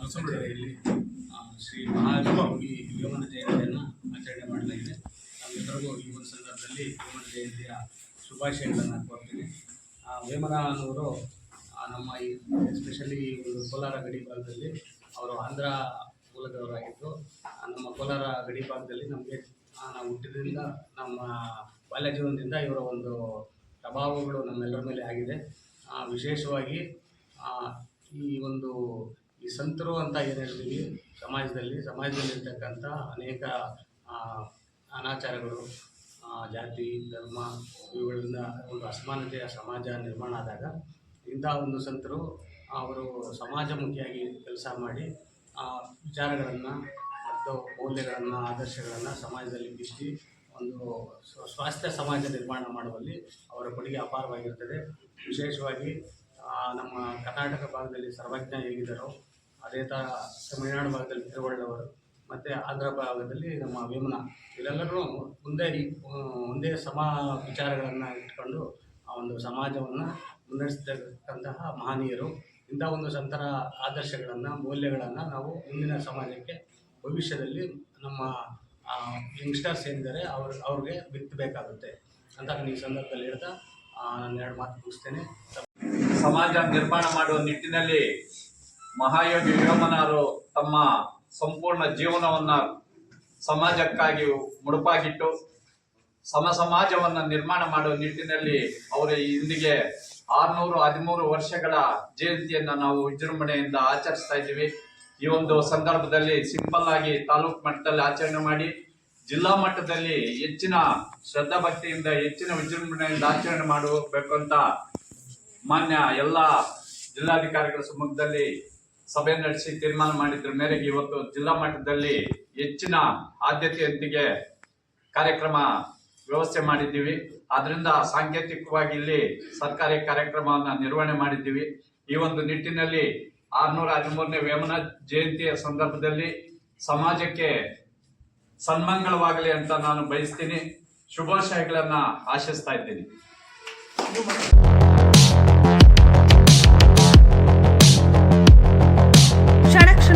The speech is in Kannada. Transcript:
ಆ, ಶ್ರೀ ಮಹಾಲಕ್ಷ್ಮಿ ವೇಮನ ಜಯಂತಿಯನ್ನು ಆಚರಣೆ ಮಾಡಲಾಗಿದೆ ನಮ್ಮೆಲ್ಲರಿಗೂ ಈ ಒಂದು ಸಂದರ್ಭದಲ್ಲಿ ವೇಮನ ಜಯಂತಿಯ ಶುಭಾಶಯಗಳನ್ನು ಕೋರ್ತೀನಿ. ವೇಮನ ಅನ್ನೋರು ನಮ್ಮ ಈ ಎಸ್ಪೆಷಲಿ ಈ ಒಂದು ಕೋಲಾರ ಗಡಿ ಭಾಗದಲ್ಲಿ ಅವರು ಆಂಧ್ರ ಮೂಲದವರಾಗಿದ್ದು ನಮ್ಮ ಕೋಲಾರ ಗಡಿ ಭಾಗದಲ್ಲಿ ನಮಗೆ ನಾವು ಹುಟ್ಟಿದ್ರಿಂದ ನಮ್ಮ ಬಾಲ್ಯ ಜೀವನದಿಂದ ಇವರ ಒಂದು ಪ್ರಭಾವಗಳು ನಮ್ಮೆಲ್ಲರ ಮೇಲೆ ಆಗಿದೆ. ವಿಶೇಷವಾಗಿ ಈ ಒಂದು ಈ ಸಂತರು ಅಂತ ಏನು ಹೇಳ್ತೀವಿ? ಸಮಾಜದಲ್ಲಿ, ಸಮಾಜದಲ್ಲಿರ್ತಕ್ಕಂಥ ಅನೇಕ ಅನಾಚಾರಗಳು ಜಾತಿ, ಧರ್ಮ ಇವುಗಳಿಂದ ಒಂದು ಅಸಮಾನತೆಯ ಸಮಾಜ ನಿರ್ಮಾಣ ಆದಾಗ ಇಂಥ ಒಂದು ಸಂತರು ಅವರು ಸಮಾಜಮುಖಿಯಾಗಿ ಕೆಲಸ ಮಾಡಿ, ಆ, ವಿಚಾರಗಳನ್ನು ಮತ್ತು ಮೌಲ್ಯಗಳನ್ನು, ಆದರ್ಶಗಳನ್ನು ಸಮಾಜದಲ್ಲಿ ಬಿತ್ತಿ ಒಂದು ಸ್ವ- ಸ್ವಾಸ್ಥ್ಯ ಸಮಾಜ ನಿರ್ಮಾಣ ಮಾಡುವಲ್ಲಿ ಅವರ ಕೊಡುಗೆ ಅಪಾರವಾಗಿರ್ತದೆ ವಿಶೇಷವಾಗಿ ನಮ್ಮ ಕರ್ನಾಟಕ ಭಾಗದಲ್ಲಿ ಸರ್ವಜ್ಞ ಹೇಗಿದ್ದಾರೋ ಅದೇ ಥರ ತಮಿಳುನಾಡು ಭಾಗದಲ್ಲಿ ತಿರುವಳ್ಳವರು, ಮತ್ತು ಆಂಧ್ರ ಭಾಗದಲ್ಲಿ ನಮ್ಮ ವೇಮನ ಇವರೆಲ್ಲರೂ ಮುಂದೆ ಒಂದೇ ಸಮ ವಿಚಾರಗಳನ್ನು ಇಟ್ಕೊಂಡು ಆ ಒಂದು ಸಮಾಜವನ್ನು ಮುನ್ನಡೆಸ್ತಕ್ಕಂತಹ ಮಹನೀಯರು. ಇಂಥ ಒಂದು ಸಂತರ ಆದರ್ಶಗಳನ್ನು, ಮೌಲ್ಯಗಳನ್ನು ನಾವು ಮುಂದಿನ ಸಮಾಜಕ್ಕೆ ಭವಿಷ್ಯದಲ್ಲಿ ನಮ್ಮ ಯಂಗ್ಸ್ಟರ್ಸ್ ಏನಿದ್ದಾರೆ ಅವ್ರ, ಅವ್ರಿಗೆ ಬಿತ್ತಬೇಕಾಗುತ್ತೆ ಅಂತ ನಾನು ಈ ಸಂದರ್ಭದಲ್ಲಿ ಹೇಳ್ತಾ ನಾನು ಎರಡು ಮಾತು ಮುಗಿಸ್ತೇನೆ. ಸಮಾಜ ನಿರ್ಮಾಣ ಮಾಡುವ ನಿಟ್ಟಿನಲ್ಲಿ ಮಹಾಯೋಗಿ ವೇಮನರು ತಮ್ಮ ಸಂಪೂರ್ಣ ಜೀವನವನ್ನ ಸಮಾಜಕ್ಕಾಗಿ ಮುಡುಪಾಗಿಟ್ಟು, ಸಮ ಸಮಾಜವನ್ನು ನಿರ್ಮಾಣ ಮಾಡುವ ನಿಟ್ಟಿನಲ್ಲಿ ಅವರ ಇಂದಿಗೆ ಆರ್ನೂರು, ಹದಿಮೂರು ವರ್ಷಗಳ ಜಯಂತಿಯನ್ನು ನಾವು ವಿಜೃಂಭಣೆಯಿಂದ ಆಚರಿಸ್ತಾ ಇದ್ದೀವಿ. ಈ ಒಂದು ಸಂದರ್ಭದಲ್ಲಿ ಸಿಂಪಲ್ ಆಗಿ ತಾಲೂಕು ಮಟ್ಟದಲ್ಲಿ ಆಚರಣೆ ಮಾಡಿ, ಜಿಲ್ಲಾ ಮಟ್ಟದಲ್ಲಿ ಹೆಚ್ಚಿನ ಶ್ರದ್ಧಾ ಭಕ್ತಿಯಿಂದ, ಹೆಚ್ಚಿನ ವಿಜೃಂಭಣೆಯಿಂದ ಆಚರಣೆ ಮಾಡಬೇಕು ಅಂತ ಮಾನ್ಯ ಎಲ್ಲ ಜಿಲ್ಲಾಧಿಕಾರಿಗಳ ಸಮ್ಮುಖದಲ್ಲಿ ಸಭೆ ನಡೆಸಿ ತೀರ್ಮಾನ ಮಾಡಿದ್ರ ಮೇರೆಗೆ ಇವತ್ತು ಜಿಲ್ಲಾ ಮಟ್ಟದಲ್ಲಿ ಹೆಚ್ಚಿನ ಆದ್ಯತೆಯೊಂದಿಗೆ ಕಾರ್ಯಕ್ರಮ ವ್ಯವಸ್ಥೆ ಮಾಡಿದ್ದೀವಿ. ಅದರಿಂದ ಸಾಂಕೇತಿಕವಾಗಿ ಇಲ್ಲಿ ಸರ್ಕಾರಿ ಕಾರ್ಯಕ್ರಮವನ್ನು ನಿರ್ವಹಣೆ ಮಾಡಿದ್ದೀವಿ. ಈ ಒಂದು ನಿಟ್ಟಿನಲ್ಲಿ ಆರ್ನೂರ ಹದಿಮೂರನೇ ವೇಮನ ಜಯಂತಿಯ ಸಂದರ್ಭದಲ್ಲಿ ಸಮಾಜಕ್ಕೆ ಸನ್ಮಂಗಳವಾಗಲಿ ಅಂತ ನಾನು ಬಯಸ್ತೀನಿ. ಶುಭಾಶಯಗಳನ್ನು ಆಶಿಸ್ತಾ ಇದ್ದೀನಿ.